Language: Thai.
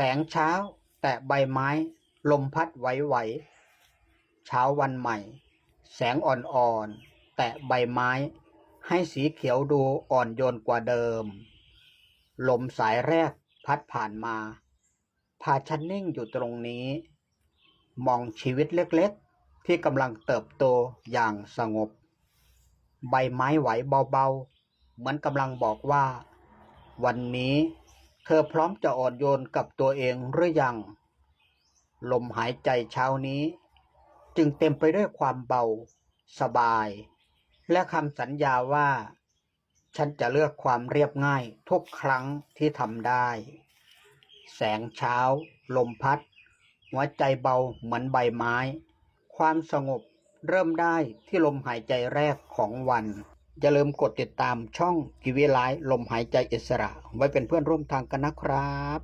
แสงเช้า แตะใบไม้ ลมพัดไหวๆเช้าวันใหม่ แสงอ่อนๆแตะใบไม้ ให้สีเขียวดูอ่อนโยนกว่าเดิม ลมสายแรกพัดผ่านมา พาฉันนิ่งอยู่ตรงนี้ มองชีวิตเล็กๆ ที่กำลังเติบโตอย่างสงบ ใบไม้ไหวเบาๆ เหมือนกำลังบอกว่า วันนี้ เธอพร้อมจะอ่อนโยนกับตัวเองหรือยัง ลมหายใจเช้านี้ จึงเต็มไปด้วยความเบา สบาย และคำสัญญาว่า ฉันจะเลือกความเรียบง่ายทุกครั้งที่ทำได้ แสงเช้า ลมพัด หัวใจเบาเหมือนใบไม้ ความสงบเริ่มได้ที่ลมหายใจแรกของวัน อย่าลืมกดติดตามช่องกิวิไลฟ์ลมหายใจอิสระ ไว้เป็นเพื่อนร่วมทางกันนะครับ